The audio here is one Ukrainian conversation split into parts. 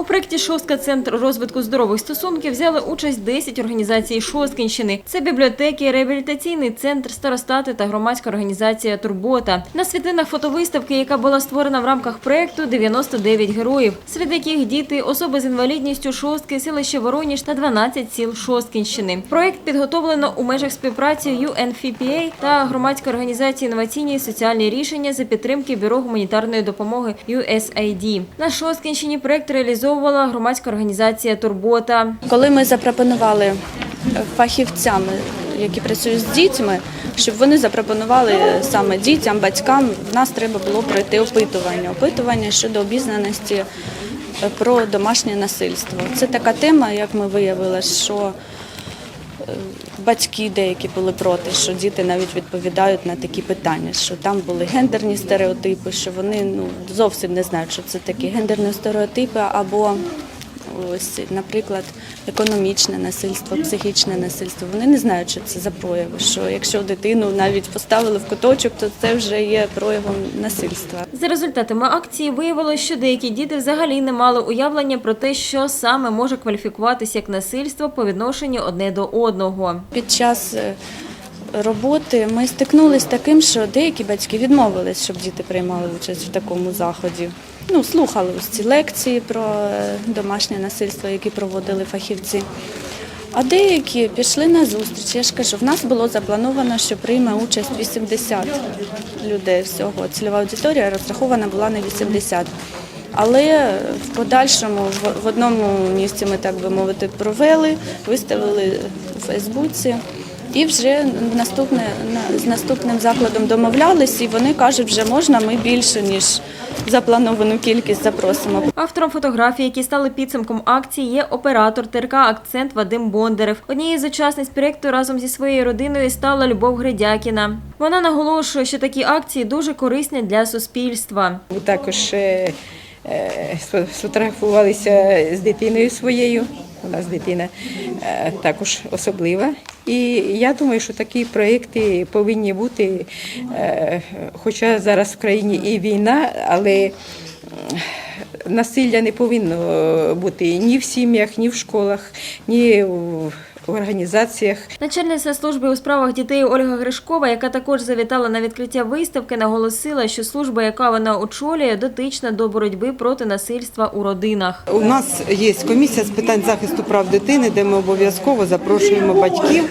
У проєкті Шостка Центр розвитку здорових стосунків взяли участь 10 організацій Шосткінщини. Це бібліотеки, реабілітаційний центр, старостати та громадська організація Турбота. На світлинах фотовиставки, яка була створена в рамках проєкту 99 героїв, серед яких діти, особи з інвалідністю Шостки, селище Вороніж та 12 сіл Шосткінщини. Проєкт підготовлено у межах співпраці UNFPA та громадської організації інноваційні соціальні рішення за підтримки Бюро гуманітарної допомоги USAID. На Шосткінщині проєкт реалізовувала громадська організація Турбота. Коли ми запропонували фахівцям, які працюють з дітьми, щоб вони запропонували саме дітям, батькам, в нас треба було пройти опитування. Опитування щодо обізнаності про домашнє насильство. Це така тема, як ми виявили, що батьки деякі були проти, що діти навіть відповідають на такі питання, що там були гендерні стереотипи, що вони ну, зовсім не знають, що це такі гендерні стереотипи або ось, наприклад, економічне насильство, психічне насильство. Вони не знають, що це за прояви. Що якщо дитину навіть поставили в куточок, то це вже є проявом насильства. За результатами акції виявилось, що деякі діти взагалі не мали уявлення про те, що саме може кваліфікуватися як насильство по відношенню одне до одного. Під час е, роботи ми стикнулися з таким, що деякі батьки відмовились, щоб діти приймали участь в такому заході. Ну, слухали ось ці лекції про е, домашнє насильство, які проводили фахівці. А деякі пішли на зустріч. Я ж кажу, в нас було заплановано, що прийме участь 80 людей всього. Цільова аудиторія розрахована була на 80. Але в подальшому в- в одному місці ми, так би мовити, провели, виставили у Фейсбуці. І вже наступне, з наступним закладом домовлялись, і вони кажуть, вже можна, ми більше, ніж заплановану кількість запросимо. Автором фотографій, які стали підсумком акції, є оператор ТРК Акцент Вадим Бондарев. Однією з учасниць проєкту разом зі своєю родиною стала Любов Гридякіна. Вона наголошує, що такі акції дуже корисні для суспільства. Також е, е, сфотографувалися з дитиною своєю. У нас дитина е, також особлива. І я думаю, що такі проєкти повинні бути, е, хоча зараз в країні і війна, але насилля не повинно бути ні в сім'ях, ні в школах, ні в організаціях. Начальниця служби у справах дітей Ольга Гришкова, яка також завітала на відкриття виставки, наголосила, що служба, яка вона очолює, дотична до боротьби проти насильства у родинах. У нас є комісія з питань захисту прав дитини, де ми обов'язково запрошуємо батьків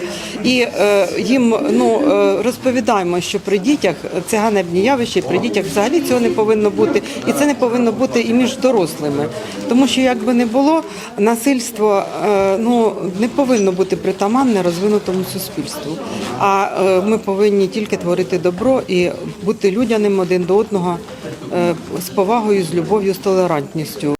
і е, їм ну е, розповідаємо, що при дітях це ганебні явища, при дітях взагалі цього не повинно бути, і це не повинно бути і між дорослими, тому що як би не було, насильство е, ну не повинно бути притаманне розвинутому суспільству. А е, ми повинні тільки творити добро і бути людяним один до одного е, з повагою, з любов'ю, з толерантністю.